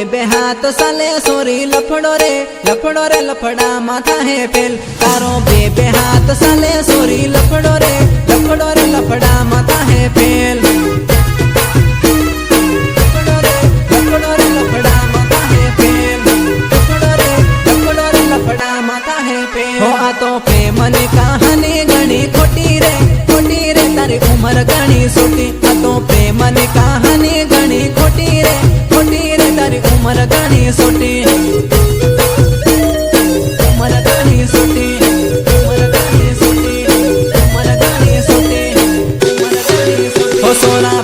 હાથ સાલે સોરી લફડો રે લફડો રે લફડા માથા હે ફેલ તારો બે બે હાથ સાલે સોરી લફડો રે લફડો રે લફડા માથા હે ફેલ લફડો રે લફડો રે લફડા માથા હે ફેલ લફડો રે લફડો રે લફડા માથા હે ફેલ હો આ તો પ્રેમની કહાની ઘણી ખોટી રે ખોટી રે તારી ઉંમર ઘણી સોટી આ તો પ્રેમની કહાની ઘણી ખોટી રે ખોટી રે मला गाणी सोटी मला गाणी सोटी मला गाणी सोटी मला गाणी सोटी मला गाणी सोटी हो सोना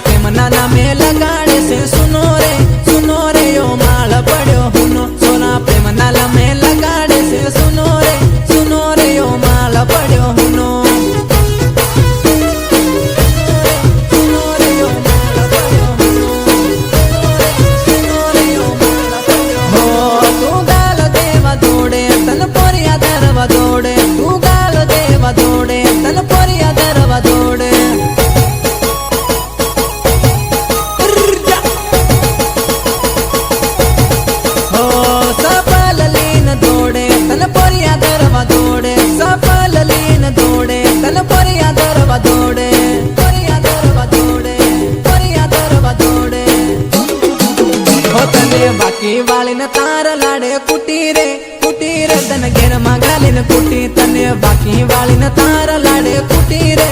તને બાકી વાળીને તાર લાડે કુટી રે કુટી રે તને ઘેરમાં ગાલીને કુટી તને બાકી વાળીને તાર લાડે કુટી રે